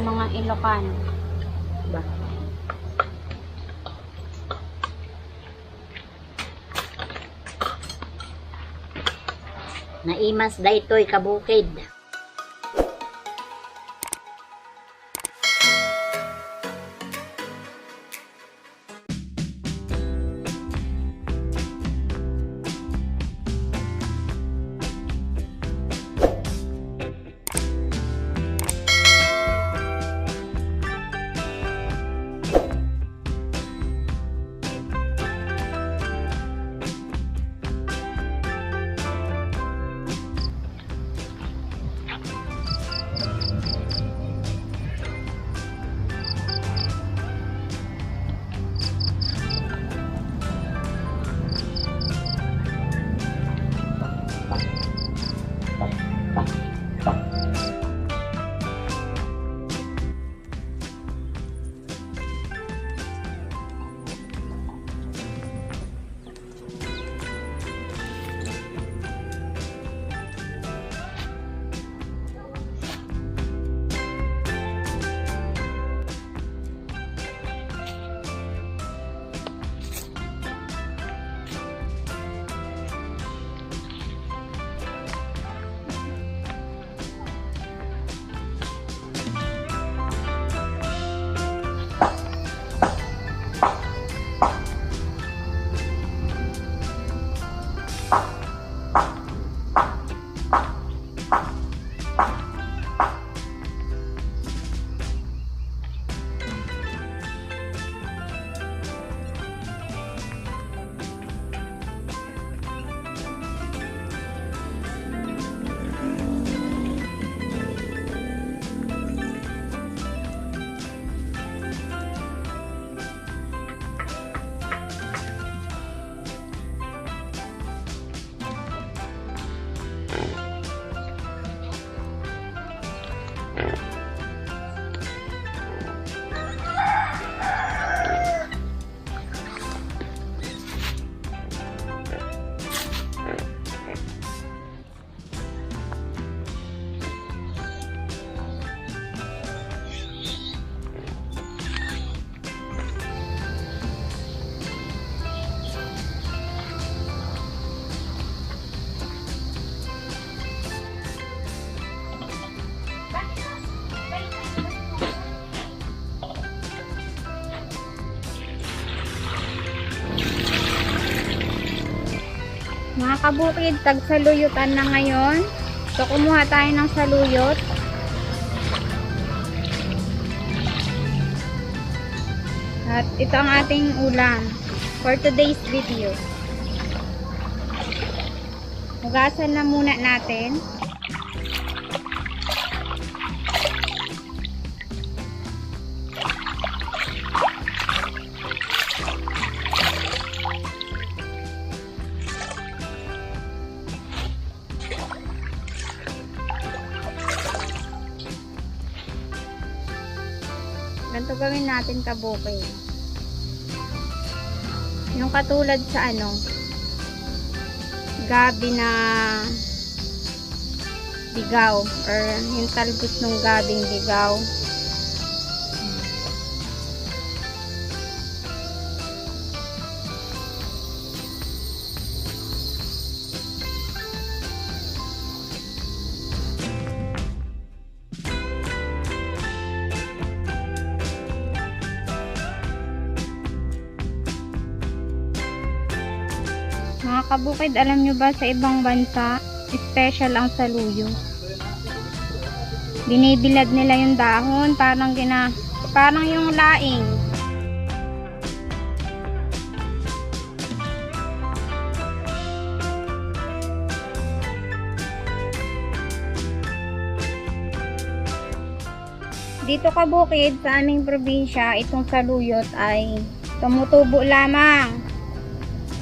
ng mga Ilocano. Ba? Naimas daytoy kabukid. Mga kabukid, tagsaluyutan na ngayon. So, kumuha tayo ng saluyot. At ito ang ating ulam for today's video. Hugasan na muna natin. Ganito gawin natin kabukid. Yung katulad sa ano, gabi na bigaw or yung talbos ng gabing bigaw. Mga kabukid, alam nyo ba sa ibang bansa, special ang saluyo. Binibilad nila yung dahon, parang gina, parang yung laing. Dito kabukid sa aming probinsya, itong saluyot ay tumutubo lamang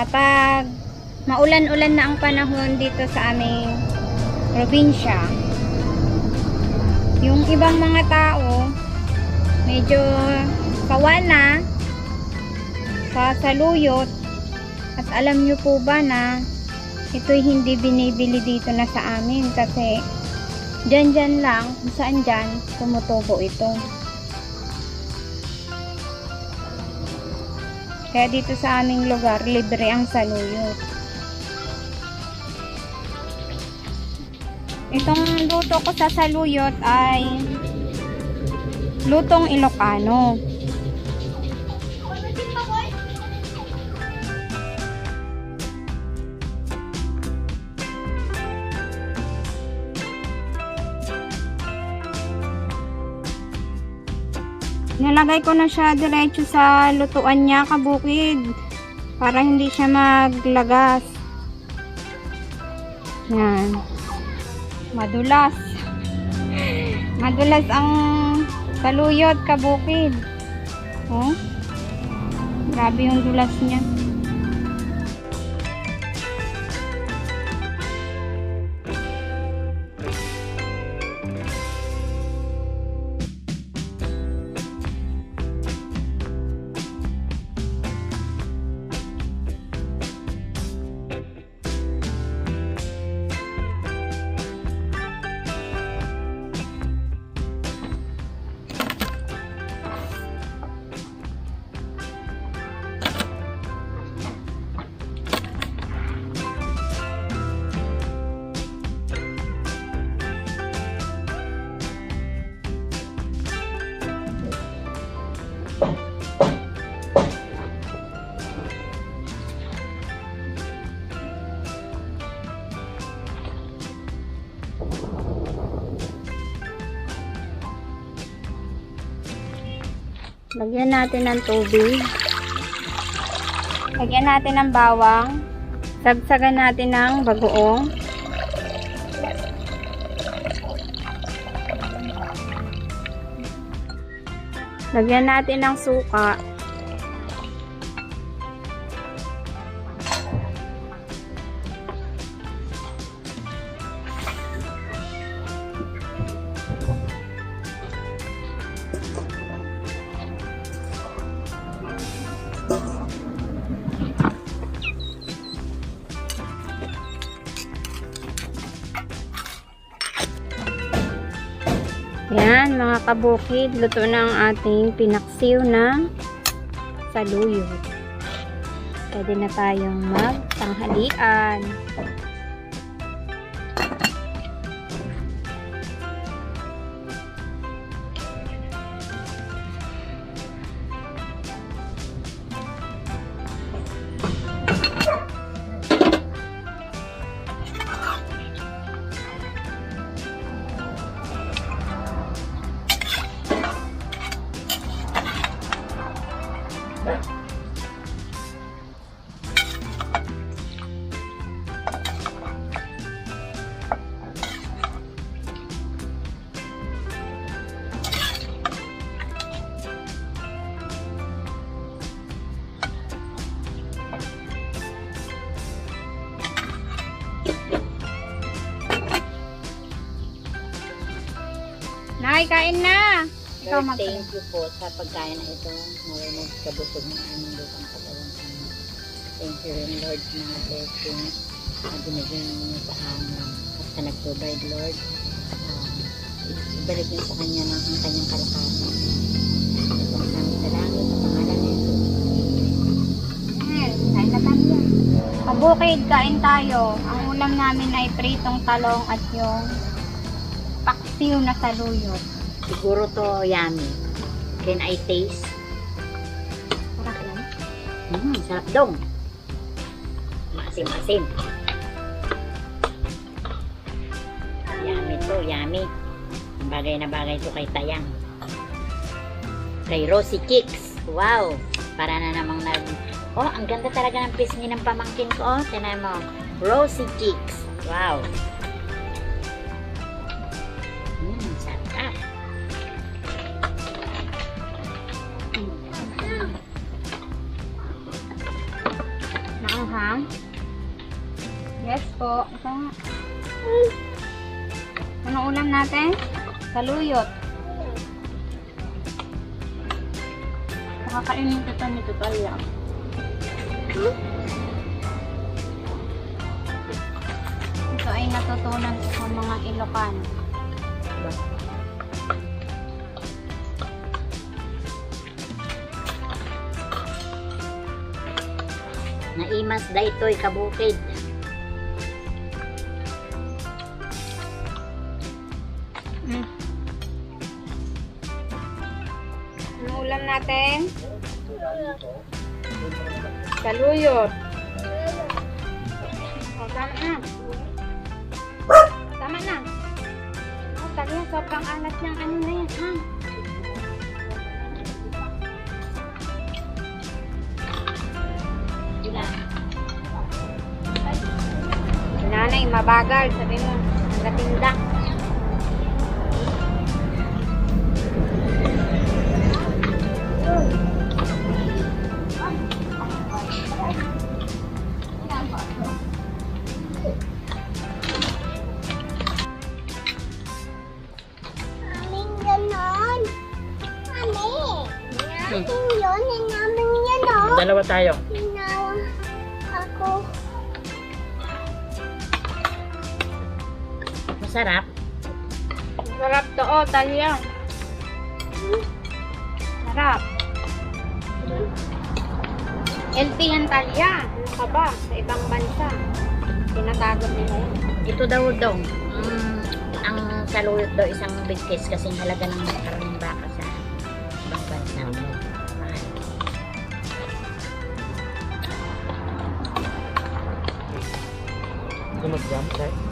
kapag maulan-ulan na ang panahon dito sa aming probinsya. Yung ibang mga tao, medyo kawa na sa saluyot. At alam nyo po ba na ito'y hindi binibili dito na sa amin kasi Dyan dyan lang, saan dyan, tumutubo ito. Kaya dito sa aming lugar, libre ang saluyot. Itong luto ko sa saluyot ay lutong Ilocano. Nilagay ko na siya diretso sa lutuan niya kabukid para hindi siya maglagas. Yan. Madulas. Madulas ang saluyot kabukid. Oh. Grabe yung dulas niya. Lagyan natin ng tubig. Lagyan natin ng bawang. Sagsagan natin ng bagoong. Lagyan natin ng suka. Mga kabukid, luto na ang ating pinaksiw na saluyot. Pwede na tayong magtanghalian. Nay, kain na! Ikaw Lord, mag- thank you po sa pagkain na ito. Naway magkabusog ng aming lutang katawan. Thank you rin, Lord, sa mga blessings na binigyan niyo sa amin. At sa nag-provide, Lord, ah, ibalik niyo sa kanya ng ang kanyang kalakasan. Ito ang aming dalangin sa pangalan ni Jesus. Kain na tayo. Kabukid, kain tayo. Ang ulam namin ay pritong talong at yung paksiw na saluyot. Siguro to yummy. Can I taste? Sarap yan. Mm, sarap dong. Maasim-asim. Yummy to, yummy. Bagay na bagay to kay Tayang. Kay Rosie Kicks. Wow! Para na namang nag... Oh, ang ganda talaga ng pisngi ng pamangkin ko. Oh, tinan mo. Rosie Kicks. Wow! Naanghang? Yes po. Ito nga. Anong ulam natin? Saluyot. Nakakainin kita nito tayo. Ito ay natutunan ko sa mga Ilocano. ba? Naimas daytoy kabukid. Mm. Ano ulam natin? Saluyot. O, tama na. Tama na. O, talaga, sobrang alat ng ano na yan, ha? Mabagal. Sabi mo, nagatinda. Aming ganon. Masarap. Sarap to, oh, talya. Sarap. Healthy yan talya. Ano ka ba? Sa ibang bansa. Tinatagot nila yan. Ito daw daw. Mm, ang saluyot daw isang big case kasi halaga ng karning baka sa ibang bansa. Mahal. Ito mag-jump, sir.